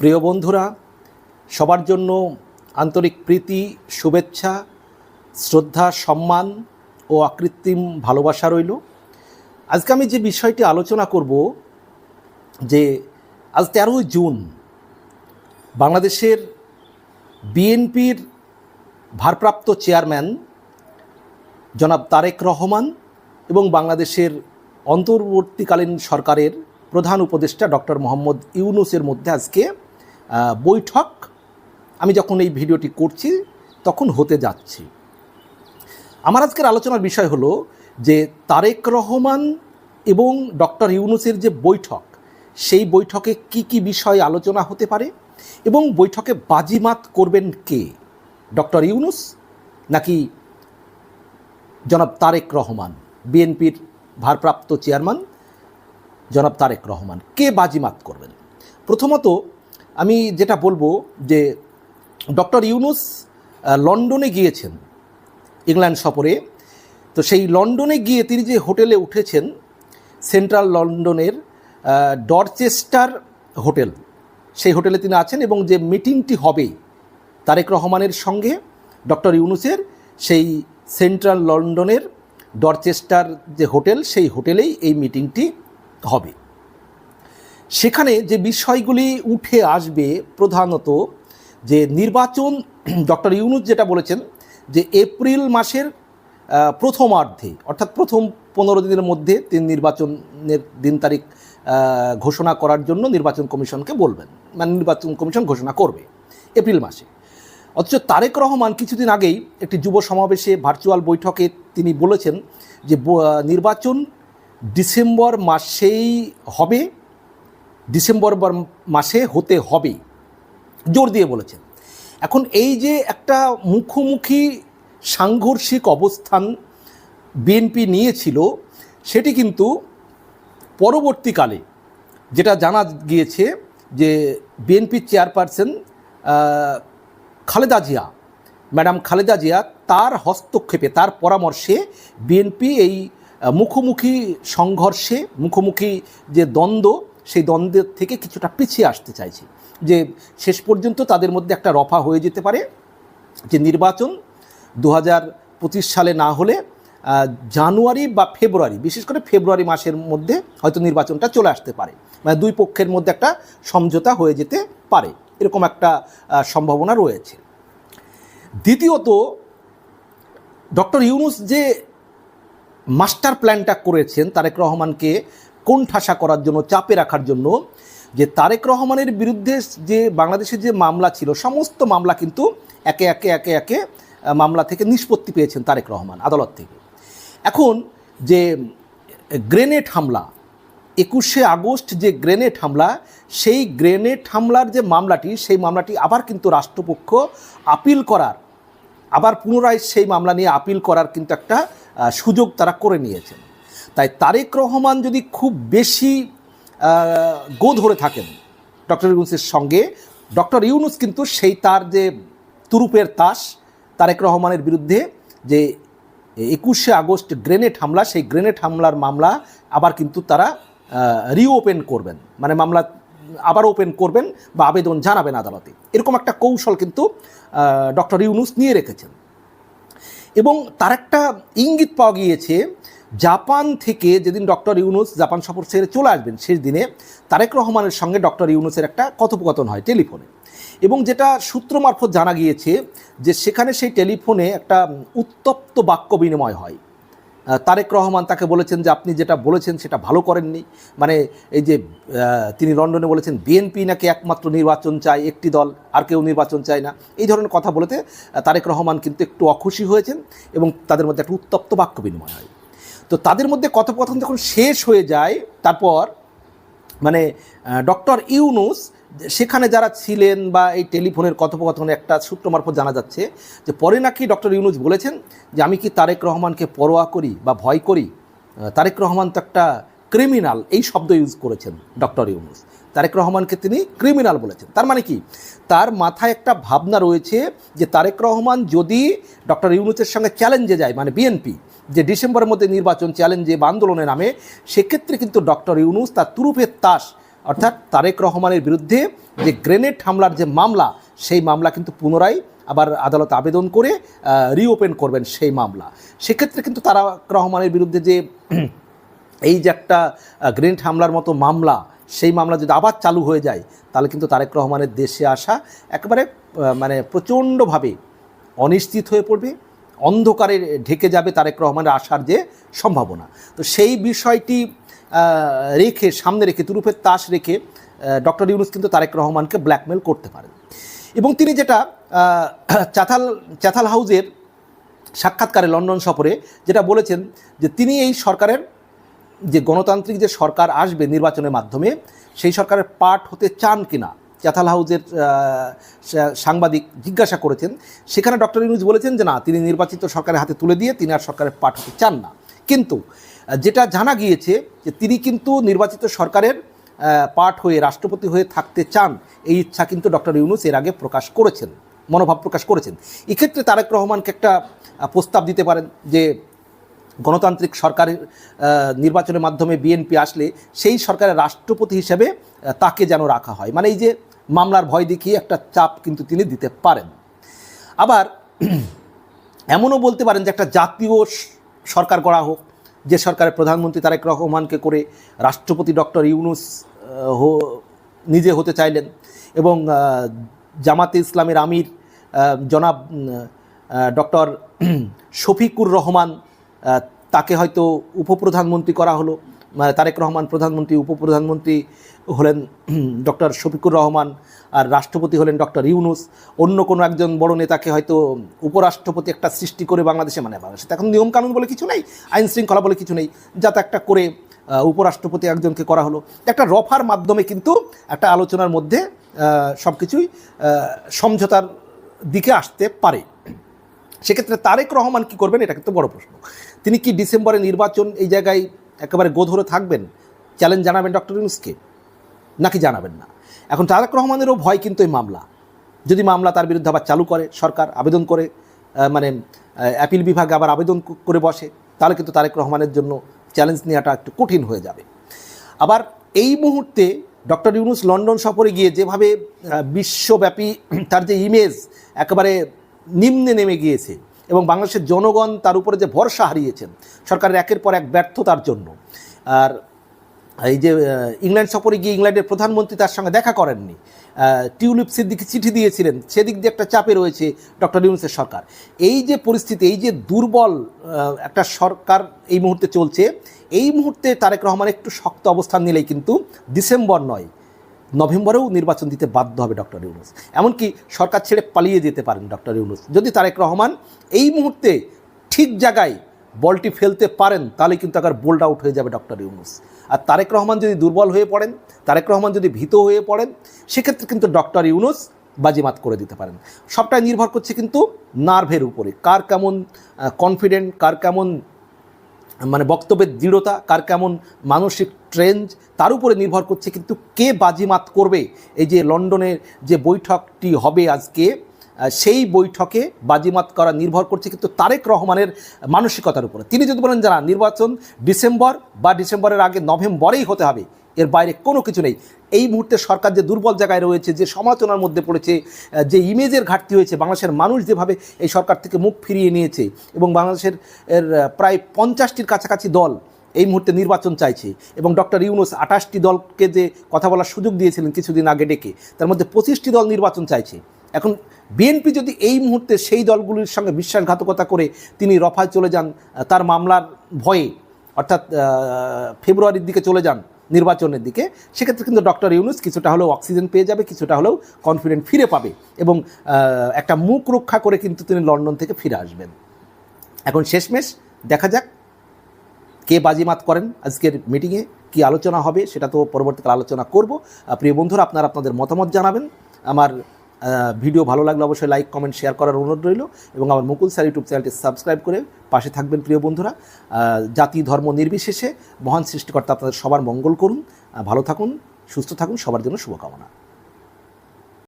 প্রিয় বন্ধুরা, সবার জন্য আন্তরিক প্রীতি, শুভেচ্ছা, শ্রদ্ধা, সম্মান ও আকৃত্রিম ভালোবাসা রইল। আজকে আমি যে বিষয়টি আলোচনা করব, যে আজ তেরোই জুন বাংলাদেশের বিএনপির ভারপ্রাপ্ত চেয়ারম্যান জনাব তারেক রহমান এবং বাংলাদেশের অন্তর্বর্তীকালীন সরকারের প্রধান উপদেষ্টা ডক্টর মোহাম্মদ ইউনুসের মধ্যে আজকে বৈঠক আমি যখন এই ভিডিওটি করছি, তখন হতে যাচ্ছি। আমার আজকের আলোচনার বিষয় হলো যে তারেক রহমান এবং ডক্টর ইউনুসের যে বৈঠক, সেই বৈঠকে কি কি বিষয় আলোচনা হতে পারে এবং বৈঠকে বাজিমাত করবেন কে? ডক্টর ইউনুস নাকি জনাব তারেক রহমান, বিএনপির ভারপ্রাপ্ত চেয়ারম্যান জনাব তারেক রহমান, কে বাজিমাত করবেন? প্রথমত আমি যেটা বলব যে ডক্টর ইউনুস লন্ডনে গিয়েছেন ইংল্যান্ড সফরে। তো সেই লন্ডনে গিয়ে তিনি যে হোটেলে উঠেছেন, সেন্ট্রাল লন্ডনের ডরচেস্টার হোটেল, সেই হোটেলে তিনি আছেন এবং যে মিটিংটি হবে তারেক রহমানের সঙ্গে ডক্টর ইউনুসের, সেই সেন্ট্রাল লন্ডনের ডরচেস্টার যে হোটেল, সেই হোটেলেই এই মিটিংটি হবে। সেখানে যে বিষয়গুলি উঠে আসবে প্রধানত যে নির্বাচন, ডক্টর ইউনুস যেটা বলেছেন যে এপ্রিল মাসের প্রথমার্ধে, অর্থাৎ প্রথম পনেরো দিনের মধ্যে তিনি নির্বাচনের দিন তারিখ ঘোষণা করার জন্য নির্বাচন কমিশনকে বলবেন। মানে নির্বাচন কমিশন ঘোষণা করবে এপ্রিল মাসে। অথচ তারেক রহমান কিছুদিন আগেই একটি যুব সমাবেশে ভার্চুয়াল বৈঠকে তিনি বলেছেন যে নির্বাচন ডিসেম্বর মাসেই হবে। ডিসেম্বর মাসে হতে হবে। জোর দিয়ে বলেছেন। এখন এই যে একটা মুখোমুখি সাংঘর্ষিক অবস্থান বিএনপি নিয়েছিল, সেটি কিন্তু পরবর্তীকালে যেটা জানা গিয়েছে যে BNP chairperson Khaleda Zia, madam Khaleda Zia তার হস্তক্ষেপে, তার পরামর্শে বিএনপি এই মুখোমুখি সংঘর্ষে, মুখোমুখি যে দ্বন্দ্ব সেই দ্বন্দ্বের থেকে কিছুটা পিছিয়ে আসতে চাইছে। যে শেষ পর্যন্ত তাদের মধ্যে একটা রফা হয়ে যেতে পারে। যে নির্বাচন দু হাজার পঁচিশ সালে না হলে জানুয়ারি বা ফেব্রুয়ারি, বিশেষ করে ফেব্রুয়ারি মাসের মধ্যে হয়তো নির্বাচনটা চলে আসতে পারে। মানে দুই পক্ষের মধ্যে একটা সমঝোতা হয়ে যেতে পারে। এরকম একটা সম্ভাবনা রয়েছে। দ্বিতীয়ত, ডক্টর ইউনুস যে মাস্টার প্ল্যানটা করেছেন, তারেক রহমানকে কোণঠাসা করার জন্য, চাপে রাখার জন্য যে তারেক রহমানের বিরুদ্ধে যে বাংলাদেশের যে মামলা ছিল, সমস্ত মামলা কিন্তু একে একে একে একে মামলা থেকে নিষ্পত্তি পেয়েছেন তারেক রহমান আদালত থেকে। এখন যে গ্রেনেড হামলা, একুশে আগস্ট যে গ্রেনেড হামলা, সেই গ্রেনেড হামলার যে মামলাটি, সেই মামলাটি আবার কিন্তু রাষ্ট্রপক্ষ আপিল করার, আবার পুনরায় সেই মামলা নিয়ে আপিল করার কিন্তু একটা সুযোগ তারা করে নিয়েছেন। তাই তারেক রহমান যদি খুব বেশি গো ধরে থাকেন ডক্টর ইউনুসের সঙ্গে, ডক্টর ইউনুস কিন্তু সেই তার যে তুরুপের তাস, তারেক রহমানের বিরুদ্ধে যে একুশে আগস্ট গ্রেনেড হামলা, সেই গ্রেনেড হামলার মামলা আবার কিন্তু তারা রিওপেন করবেন। মানে মামলা আবার ওপেন করবেন বা আবেদন জানাবেন আদালতে। এরকম একটা কৌশল কিন্তু ডক্টর ইউনুস নিয়ে রেখেছেন। এবং তার একটা ইঙ্গিত পাওয়া গিয়েছে জাপান থেকে যেদিন ডক্টর ইউনুস জাপান সফর ছেড়ে চলে আসবেন, শেষ দিনে তারেক রহমানের সঙ্গে ডক্টর ইউনুসের একটা কথোপকথন হয় টেলিফোনে। এবং যেটা সূত্র মারফত জানা গিয়েছে যে সেখানে সেই টেলিফোনে একটা উত্তপ্ত বাক্য বিনিময় হয়। তারেক রহমান তাকে বলেছেন যে আপনি যেটা বলেছেন সেটা ভালো করেননি। মানে এই যে তিনি লন্ডনে বলেছেন, বিএনপি নাকি একমাত্র নির্বাচন চায় একটি দল, আর কেউ নির্বাচন চায় না। এই ধরনের কথা বলেতে তারেক রহমান কিন্তু একটু অখুশি হয়েছেন এবং তাদের মধ্যে একটা উত্তপ্ত বাক্য বিনিময় হয়। তো তাদের মধ্যে কথোপকথন যখন শেষ হয়ে যায়, তারপর মানে ডক্টর ইউনুস সেখানে যারা ছিলেন বা এই টেলিফোনের কথোপকথনে একটা সূত্র মারফত জানা যাচ্ছে যে পরে নাকি ডক্টর ইউনুস বলেছেন যে আমি কি তারেক রহমানকে পরোয়া করি বা ভয় করি? তারেক রহমান তো একটা ক্রিমিনাল এই শব্দ ইউজ করেছেন ডক্টর ইউনুস। তারেক রহমানকে তিনি ক্রিমিনাল বলেছেন। তার মানে কি? তার মাথায় একটা ভাবনা রয়েছে যে তারেক রহমান যদি ডক্টর ইউনুসের সঙ্গে চ্যালেঞ্জে যায় মানে বিএনপি যে ডিসেম্বরের মধ্যে নির্বাচন চ্যালেঞ্জে বা আন্দোলনে নামে, সেক্ষেত্রে কিন্তু ডক্টর ইউনুস তার তুরুপের তাস, অর্থাৎ তারেক রহমানের বিরুদ্ধে যে গ্রেনেড হামলার যে মামলা, সেই মামলা কিন্তু পুনরায় আবার আদালত আবেদন করে রিওপেন করবেন সেই মামলা। সেক্ষেত্রে কিন্তু তারেক রহমানের বিরুদ্ধে যে এই যে একটা গ্রেনেড হামলার মতো মামলা, সেই মামলা যদি আবার চালু হয়ে যায়, তাহলে কিন্তু তারেক রহমানের দেশে আসা একেবারে মানে প্রচণ্ডভাবে অনিশ্চিত হয়ে পড়বে। অন্ধকারে ঢেকে যাবে তারেক রহমানের আসার যে সম্ভাবনা। তো সেই বিষয়টি রেখে, সামনে রেখে, তুরুপের তাস রেখে ডক্টর ইউনুস কিন্তু তারেক রহমানকে ব্ল্যাকমেল করতে পারেন। এবং তিনি যেটা চাথাল চাথাল হাউজের সাক্ষাৎকারে লন্ডন সফরে যেটা বলেছেন যে তিনি এই সরকারের যে গণতান্ত্রিক যে সরকার আসবে নির্বাচনের মাধ্যমে, সেই সরকারের পার্ট হতে চান কিনা চ্যাথাল হাউজের সাংবাদিক জিজ্ঞাসা করেছেন। সেখানে ডক্টর ইউনুস বলেছেন যে, না, তিনি নির্বাচিত সরকারের হাতে তুলে দিয়ে তিনি আর সরকারের পাঠ হতে চান না। কিন্তু যেটা জানা গিয়েছে যে, তিনি কিন্তু নির্বাচিত সরকারের পাঠ হয়ে, রাষ্ট্রপতি হয়ে থাকতে চান, এই ইচ্ছা কিন্তু ডক্টর ইউনুস এর আগে প্রকাশ করেছেন, মনোভাব প্রকাশ করেছেন। এক্ষেত্রে তারেক রহমানকে একটা প্রস্তাব দিতে পারেন যে গণতান্ত্রিক সরকারের নির্বাচনের মাধ্যমে বিএনপি আসলে সেই সরকারের রাষ্ট্রপতি হিসেবে তাকে যেন রাখা হয়। মানে এই যে মামলার ভয় দেখিয়ে একটা চাপ কিন্তু তিনি দিতে পারেন। আবার এমনও বলতে পারেন যে একটা জাতীয় সরকার করা হোক, যে সরকারের প্রধানমন্ত্রী তারেক রহমানকে করে রাষ্ট্রপতি ডক্টর ইউনুস হো- নিজে হতে চাইলেন এবং জামাতে ইসলামের আমির জনাব ডক্টর শফিকুর রহমান তাকে হয়তো উপপ্রধানমন্ত্রী করা হলো। মানে তারেক রহমান প্রধানমন্ত্রী, উপপ্রধানমন্ত্রী হলেন ডক্টর শফিকুর রহমান আর রাষ্ট্রপতি হলেন ডক্টর ইউনুস। অন্য কোনো একজন বড় নেতাকে হয়তো উপরাষ্ট্রপতি একটা সৃষ্টি করে বাংলাদেশে মানে বাংলাদেশে এখন নিয়মকানুন বলে কিছু নেই আইন শৃঙ্খলা বলে কিছু নেই যাতে একটা করে উপরাষ্ট্রপতি একজনকে করা হলো। একটা রফার মাধ্যমে কিন্তু একটা আলোচনার মধ্যে সব কিছুই সমঝোতার দিকে আসতে পারে। সেক্ষেত্রে তারেক রহমান কি করবেন, এটা কিন্তু বড় প্রশ্ন। তিনি কি ডিসেম্বরে নির্বাচন এই জায়গায় একেবারে গোধরে থাকবেন? চ্যালেঞ্জ জানাবেন ডক্টর ইউনুসকে? নাকি জানাবেন না? এখন তারেক রহমানেরও ভয় কিন্তু এই মামলা। যদি মামলা তার বিরুদ্ধে আবার চালু করে, সরকার আবেদন করে মানে অ্যাপিল বিভাগে আবার আবেদন করে বসে, তাহলে কিন্তু তারেক রহমানের জন্য চ্যালেঞ্জ নেওয়াটা একটু কঠিন হয়ে যাবে। আবার এই মুহূর্তে ডক্টর ইউনুস লন্ডন সফরে গিয়ে যেভাবে বিশ্বব্যাপী তার যে ইমেজ একেবারে নিম্নে নেমে গিয়েছে এবং বাংলাদেশের জনগণ তার উপরে যে ভরসা হারিয়েছেন, সরকারের একের পর এক ব্যর্থতার জন্য। আর এই যে ইংল্যান্ড সফরে গিয়ে ইংল্যান্ডের প্রধানমন্ত্রী তার সঙ্গে দেখা করেননি টিউলিপ সিদ্দিকি চিঠি দিয়েছিলেন, সেদিক দিয়ে একটা চাপে রয়েছে ডক্টর ইউনুসের সরকার। এই যে পরিস্থিতি, এই যে দুর্বল একটা সরকার এই মুহূর্তে চলছে, এই মুহূর্তে তারেক রহমান একটু শক্ত অবস্থান নিলেই কিন্তু ডিসেম্বর নয় নভেম্বরেও নির্বাচন দিতে বাধ্য হবে ডক্টর ইউনুস। এমনকি সরকার ছেড়ে পালিয়ে যেতে পারেন ডক্টর ইউনুস। যদি তারেক রহমান এই মুহূর্তে ঠিক জায়গায় বলটি ফেলতে পারেন, তাহলে কিন্তু আবার বোল্ড আউট হয়ে যাবে ডক্টর ইউনুস। আর তারেক রহমান যদি দুর্বল হয়ে পড়েন, তারেক রহমান যদি ভীত হয়ে পড়েন, সেক্ষেত্রে কিন্তু ডক্টর ইউনুস বাজিমাত করে দিতে পারেন। সবটাই নির্ভর করছে কিন্তু নার্ভের উপরে। কার কেমন কনফিডেন্ট কার কেমন মানে বক্তব্যের দৃঢ়তা, কার কেমন মানসিক ট্রেঞ্জ তার উপরে নির্ভর করছে কিন্তু কে বাজিমাত করবে? এই যে লন্ডনের যে বৈঠকটি হবে আজকে সেই বৈঠকে বাজিমাত করা নির্ভর করছে কিন্তু তারেক রহমানের মানসিকতার উপরে। তিনি যদি বলেন যারা নির্বাচন ডিসেম্বর বা ডিসেম্বরের আগে নভেম্বরেই হতে হবে, এর বাইরে কোনো কিছু নেই। এই মুহূর্তে সরকার যে দুর্বল জায়গায় রয়েছে, যে সমালোচনার মধ্যে পড়েছে যে ইমেজের ঘাটতি হয়েছে, বাংলাদেশের মানুষ যেভাবে এই সরকার থেকে মুখ ফিরিয়ে নিয়েছে এবং বাংলাদেশের, এর প্রায় পঞ্চাশটির কাছাকাছি দল এই মুহূর্তে নির্বাচন চাইছে এবং ডক্টর ইউনুস আঠাশটি দলকে যে কথা বলার সুযোগ দিয়েছিলেন কিছুদিন আগে ডেকে, তার মধ্যে পঁচিশটি দল নির্বাচন চাইছে। এখন বিএনপি যদি এই মুহূর্তে সেই দলগুলির সঙ্গে বিশ্বাসঘাতকতা করে তিনি রফায় চলে যান তার মামলার ভয়ে, অর্থাৎ ফেব্রুয়ারির দিকে চলে যান নির্বাচনের দিকে, সেক্ষেত্রে কিন্তু ডক্টর ইউনুস কিছুটা হলেও অক্সিজেন পেয়ে যাবে, কিছুটা হলেও কনফিডেন্ট ফিরে পাবে এবং একটা মুখ রক্ষা করে কিন্তু তিনি লন্ডন থেকে ফিরে আসবেন। এখন শেষমেশ দেখা যাক কে বাজিমাত করেন আজকের মিটিংয়ে কি আলোচনা হবে সেটা তো পরবর্তীকালে আলোচনা করব। প্রিয় বন্ধুরা, আপনারা আপনাদের মতামত জানাবেন। আমার ভিডিও ভালো লাগলে অবশ্যই লাইক কমেন্ট শেয়ার করার অনুরোধ রইল এবং আমার মুকুল স্যার ইউটিউব চ্যানেলটি সাবস্ক্রাইব করে পাশে থাকবেন প্রিয় বন্ধুরা। জাতি, ধর্ম নির্বিশেষে মহান সৃষ্টিকর্তা আপনাদের সবার মঙ্গল করুন। ভালো থাকুন, সুস্থ থাকুন, সবার জন্য শুভকামনা।